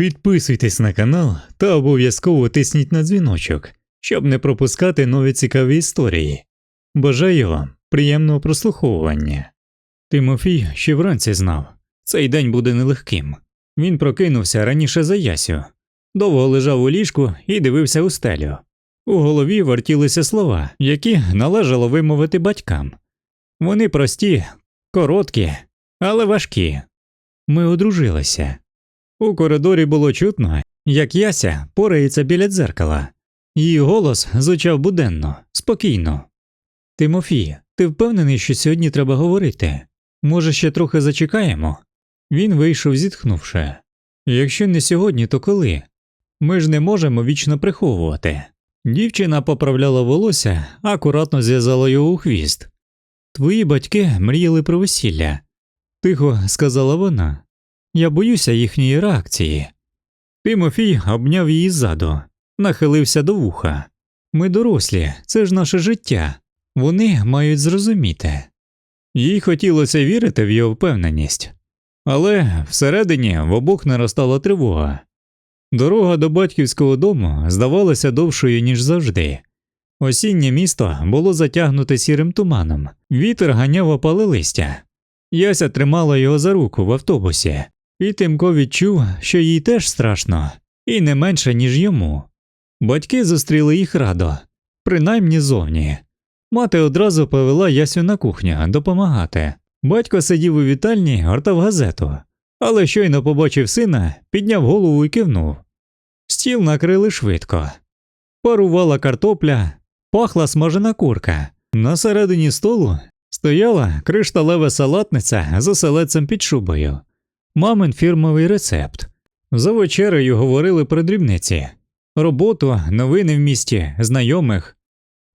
Підписуйтесь на канал та обов'язково тисніть на дзвіночок, щоб не пропускати нові цікаві історії. Бажаю вам приємного прослуховування. Тимофій ще вранці знав, цей день буде нелегким. Він прокинувся раніше за Ясю, довго лежав у ліжку і дивився у стелю. У голові вертілися слова, які належало вимовити батькам. Вони прості, короткі, але важкі. Ми одружилися. У коридорі було чутно, як Яся порається біля дзеркала. Її голос звучав буденно, спокійно. Тимофій, ти впевнений, що сьогодні треба говорити? Може, ще трохи зачекаємо? Він вийшов, зітхнувши. Якщо не сьогодні, то коли? Ми ж не можемо вічно приховувати. Дівчина поправляла волосся, акуратно зв'язала його у хвіст. Твої батьки мріяли про весілля, тихо сказала вона. Я боюся їхньої реакції. Тимофій обняв її ззаду, нахилився до вуха. Ми дорослі, це ж наше життя. Вони мають зрозуміти. Їй хотілося вірити в його впевненість, але всередині в обох наростала тривога. Дорога до батьківського дому здавалася довшою, ніж завжди. Осіннє місто було затягнуте сірим туманом, вітер ганяв опали листя. Яся тримала його за руку в автобусі, і Тимко відчув, що їй теж страшно, і не менше, ніж йому. Батьки зустріли їх радо, принаймні зовні. Мати одразу повела Ясю на кухню допомагати. Батько сидів у вітальні, гортав газету, але щойно побачив сина, підняв голову і кивнув. Стіл накрили швидко. Парувала картопля, пахла смажена курка. На середині столу стояла кришталева салатниця з оселедцем під шубою, мамин фірмовий рецепт. За вечерею говорили про дрібниці, роботу, новини в місті, знайомих.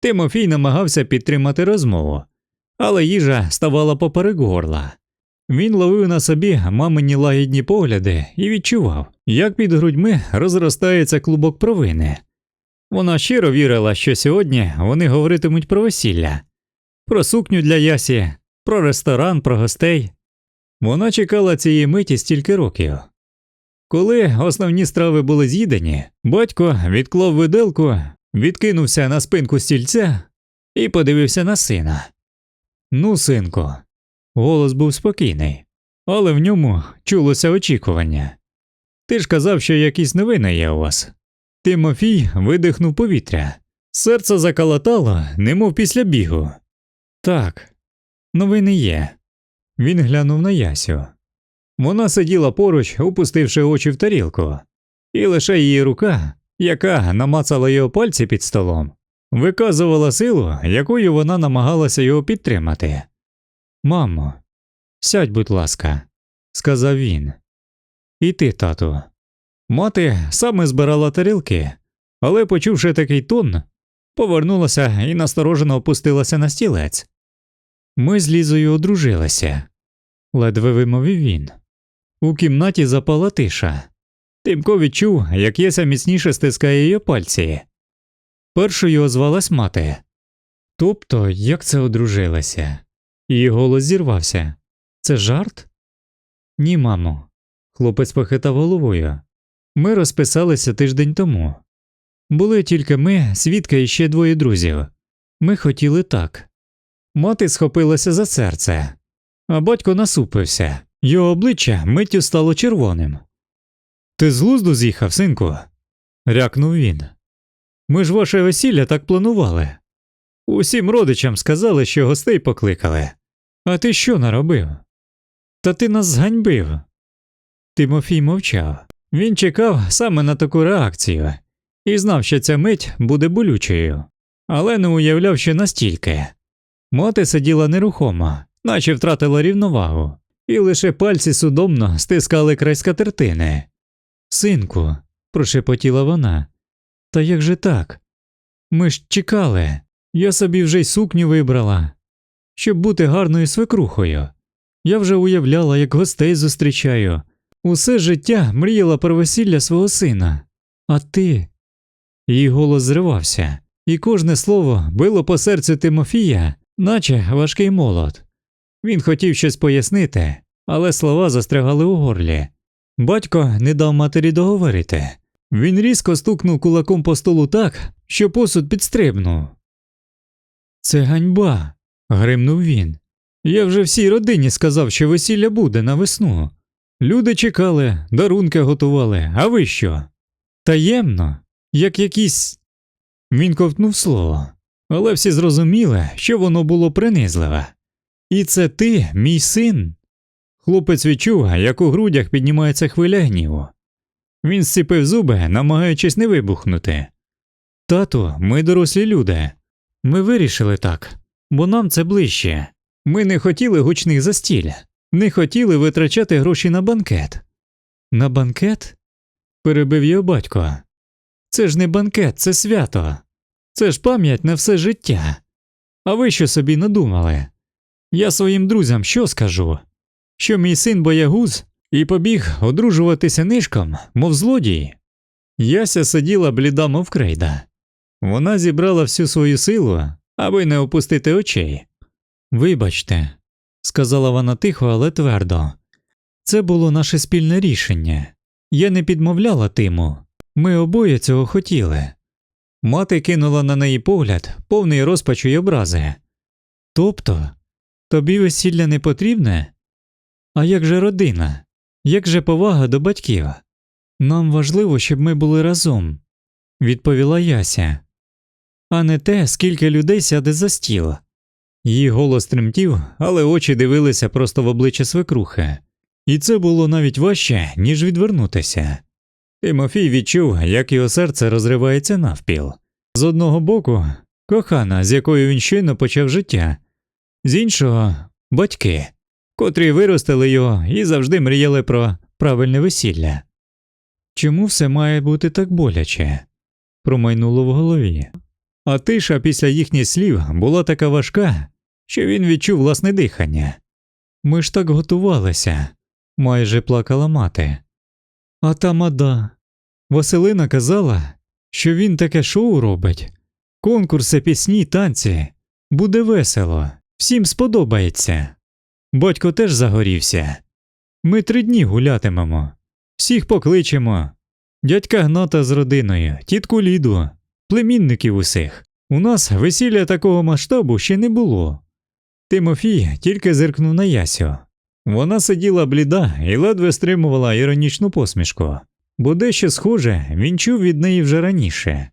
Тимофій намагався підтримати розмову, але їжа ставала поперек горла. Він ловив на собі мамині лагідні погляди і відчував, як під грудьми розростається клубок провини. Вона щиро вірила, що сьогодні вони говоритимуть про весілля, про сукню для Ясі, про ресторан, про гостей. Вона чекала цієї миті стільки років. Коли основні страви були з'їдені, батько відклав виделку, відкинувся на спинку стільця і подивився на сина. Ну, синку, голос був спокійний, але в ньому чулося очікування. Ти ж казав, що якісь новини є у вас. Тимофій видихнув повітря. Серце закалатало, немов після бігу. Так, новини є. Він глянув на Ясю. Вона сиділа поруч, опустивши очі в тарілку, і лише її рука, яка намацала його пальці під столом, виказувала силу, якою вона намагалася його підтримати. Мамо, сядь, будь ласка, сказав він. І ти, тату. Мати саме збирала тарілки, але, почувши такий тон, повернулася і насторожено опустилася на стілець. Ми з Лізою одружилися, ледве вимовив він. У кімнаті запала тиша. Тимко відчув, як Єся міцніше стискає її пальці. Першою озвалась мати. Тобто, як це одружилася? Її голос зірвався. Це жарт? Ні, мамо. Хлопець похитав головою. Ми розписалися тиждень тому. Були тільки ми, свідка і ще двоє друзів. Ми хотіли так. Мати схопилася за серце, а батько насупився. Його обличчя миттю стало червоним. Ти з глузду з'їхав, синку? рякнув він. Ми ж ваше весілля так планували. Усім родичам сказали, що гостей покликали. А ти що наробив? Та ти нас зганьбив. Тимофій мовчав. Він чекав саме на таку реакцію і знав, що ця мить буде болючою, але не уявляв, що настільки. Мати сиділа нерухомо, наче втратила рівновагу, і лише пальці судомно стискали край скатертини. Синку, прошепотіла вона. Та як же так? Ми ж чекали. Я собі вже й сукню вибрала, щоб бути гарною свекрухою. Я вже уявляла, як гостей зустрічаю. Усе життя мріяла про весілля свого сина. А ти. Її голос зривався, і кожне слово било по серцю Тимофія, наче важкий молот. Він хотів щось пояснити, але слова застрягали у горлі. Батько не дав матері договорити. Він різко стукнув кулаком по столу так, що посуд підстрибнув. Це ганьба. гримнув він. Я вже всій родині сказав, що весілля буде на весну. Люди чекали, дарунки готували, а ви що? Таємно, як якісь. Він ковтнув слово, але всі зрозуміли, що воно було принизливе. І це ти, мій син. Хлопець відчув, як у грудях піднімається хвиля гніву. Він зціпив зуби, намагаючись не вибухнути. Тату, ми дорослі люди. Ми вирішили так, бо нам це ближче. Ми не хотіли гучних застіль, не хотіли витрачати гроші на банкет. На банкет? перебив його батько. Це ж не банкет, це свято. Це ж пам'ять на все життя. А ви що собі надумали? Я своїм друзям що скажу? Що мій син боягуз і побіг одружуватися нишком, мов злодій. Яся сиділа бліда, мов крейда. Вона зібрала всю свою силу, аби не опустити очей. Вибачте, сказала вона тихо, але твердо. Це було наше спільне рішення. Я не підмовляла Тиму. Ми обоє цього хотіли. Мати кинула на неї погляд, повний розпачу й образи. Тобто, тобі весілля не потрібне? А як же родина? Як же повага до батьків? Нам важливо, щоб ми були разом, відповіла Яся, а не те, скільки людей сяде за стіл. Її голос тремтів, але очі дивилися просто в обличчя свекрухи, і це було навіть важче, ніж відвернутися. Тимофій відчув, як його серце розривається навпіл. З одного боку, кохана, з якою він щойно почав життя, з іншого батьки, котрі виростили його і завжди мріяли про правильне весілля. Чому все має бути так боляче? промайнуло в голові. А тиша після їхніх слів була така важка, що він відчув власне дихання. Ми ж так готувалися, майже плакала мати. А та мада. Василина казала, що він таке шоу робить. Конкурси, пісні, танці. Буде весело, всім сподобається. Батько теж загорівся. Ми три дні гулятимемо, всіх покличемо. Дядька Гната з родиною, тітку Ліду, племінників усіх. У нас весілля такого масштабу ще не було. Тимофій тільки зиркнув на Ясю. Вона сиділа бліда і ледве стримувала іронічну посмішку, бо дещо схоже він чув від неї вже раніше.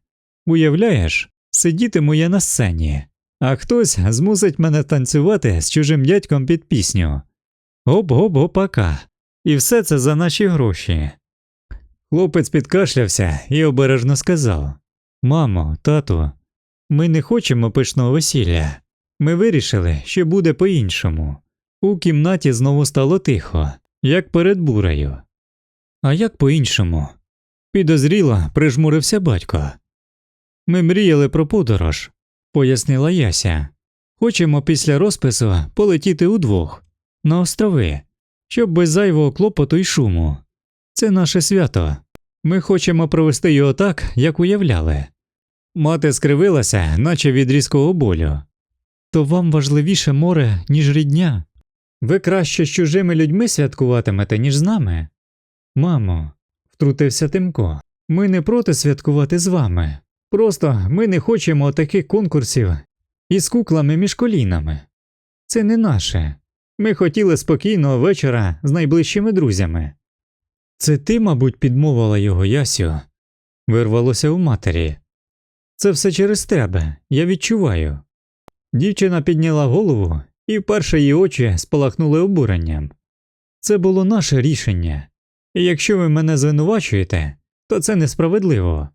Уявляєш, сидітиму я на сцені, а хтось змусить мене танцювати з чужим дядьком під пісню. Гоп-гоп-гопака. І все це за наші гроші. Хлопець підкашлявся і обережно сказав Мамо, тату, ми не хочемо пишного весілля. Ми вирішили, що буде по-іншому. У кімнаті знову стало тихо, як перед бурею. А як по-іншому? Підозріло прижмурився батько. Ми мріяли про подорож, пояснила Яся. Хочемо після розпису полетіти удвох на острови, щоб без зайвого клопоту й шуму. Це наше свято. Ми хочемо провести його так, як уявляли. Мати скривилася, наче від різкого болю. То вам важливіше море, ніж рідня. Ви краще з чужими людьми святкуватимете, ніж з нами. Мамо, втрутився Тимко, ми не проти святкувати з вами. Просто ми не хочемо таких конкурсів із куклами між колінами. Це не наше. Ми хотіли спокійного вечора з найближчими друзями. Це ти, мабуть, підмовила його Ясю, вирвалося у матері. Це все через тебе, я відчуваю. Дівчина підняла голову, і вперше її очі спалахнули обуренням. Це було наше рішення, і якщо ви мене звинувачуєте, то це несправедливо.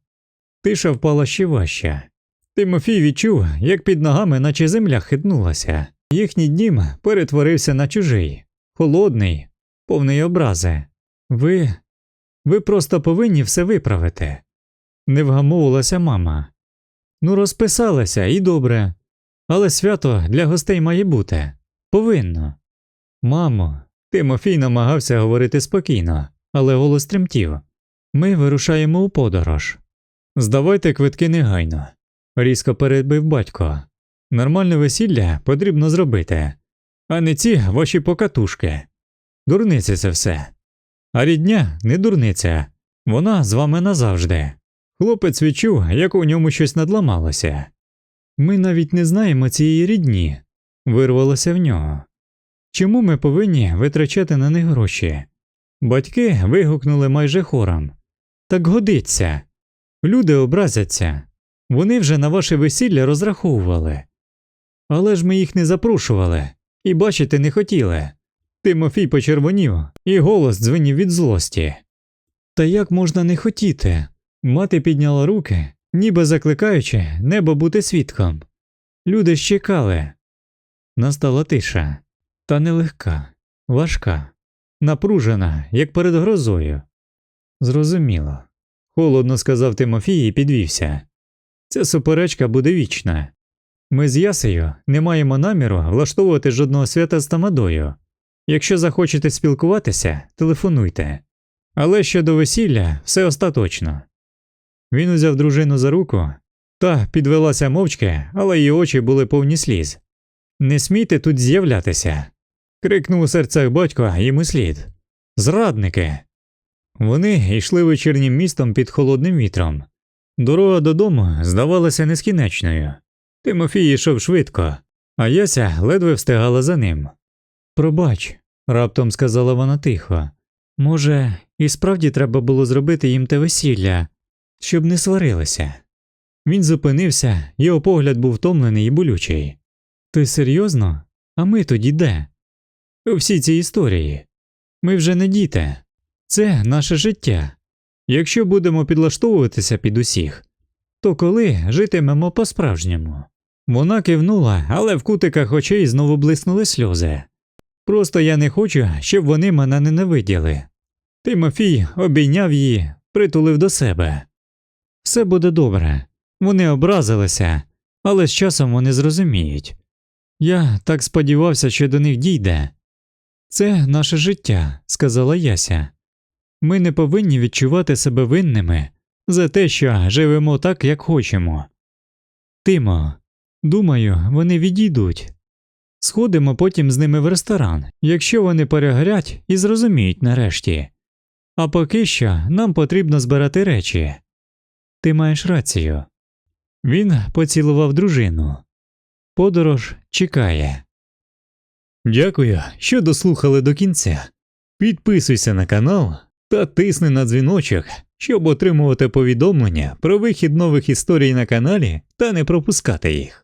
Тиша впала ще важче. Тимофій відчув, як під ногами, наче земля хитнулася. Їхній дім перетворився на чужий, холодний, повний образи. Ви. ви просто повинні все виправити. Не вгамовувалася мама. Ну, розписалася і добре. Але свято для гостей має бути. Повинно. Мамо, Тимофій намагався говорити спокійно, але голос тремтів. Ми вирушаємо у подорож. Здавайте квитки негайно, різко перебив батько. Нормальне весілля потрібно зробити, а не ці ваші покатушки. Дурниці це все. А рідня не дурниця, вона з вами назавжди. Хлопець відчув, як у ньому щось надламалося. Ми навіть не знаємо цієї рідні, вирвалося в нього. Чому ми повинні витрачати на них гроші? Батьки вигукнули майже хором. Так годиться. Люди образяться. Вони вже на ваше весілля розраховували. Але ж ми їх не запрошували і бачити не хотіли. Тимофій почервонів, і голос дзвенів від злості. Та як можна не хотіти? Мати підняла руки, ніби закликаючи небо бути свідком. Люди ж чекали. Настала тиша, та нелегка, важка, напружена, як перед грозою. Зрозуміло. Холодно сказав Тимофій і підвівся. Ця суперечка буде вічна. Ми з Ясею не маємо наміру влаштовувати жодного свята з тамадою. Якщо захочете спілкуватися, телефонуйте. Але щодо весілля все остаточно. Він узяв дружину за руку та підвелася мовчки, але її очі були повні сліз. Не смійте тут з'являтися. крикнув у серцях батько йому слід. Зрадники. Вони йшли вечірнім містом під холодним вітром. Дорога додому здавалася нескінченною. Тимофій йшов швидко, а Яся ледве встигала за ним. Пробач, раптом сказала вона тихо. Може, і справді треба було зробити їм те весілля, щоб не сварилися. Він зупинився, його погляд був втомлений і болючий. Ти серйозно? А ми тоді де? У всій цій історії. Ми вже не діти, це наше життя. Якщо будемо підлаштовуватися під усіх, то коли житимемо по-справжньому? Вона кивнула, але в кутиках очей знову блиснули сльози. Просто я не хочу, щоб вони мене ненавиділи. Тимофій обійняв її, притулив до себе. Все буде добре. Вони образилися, але з часом вони зрозуміють. Я так сподівався, що до них дійде. Це наше життя, сказала Яся. Ми не повинні відчувати себе винними за те, що живемо так, як хочемо. Тимо, думаю, вони відійдуть. Сходимо потім з ними в ресторан, якщо вони перегорять і зрозуміють нарешті. А поки що нам потрібно збирати речі. Ти маєш рацію. Він поцілував дружину. Подорож чекає. Дякую, що дослухали до кінця. Підписуйся на канал та тисни на дзвіночок, щоб отримувати повідомлення про вихід нових історій на каналі та не пропускати їх.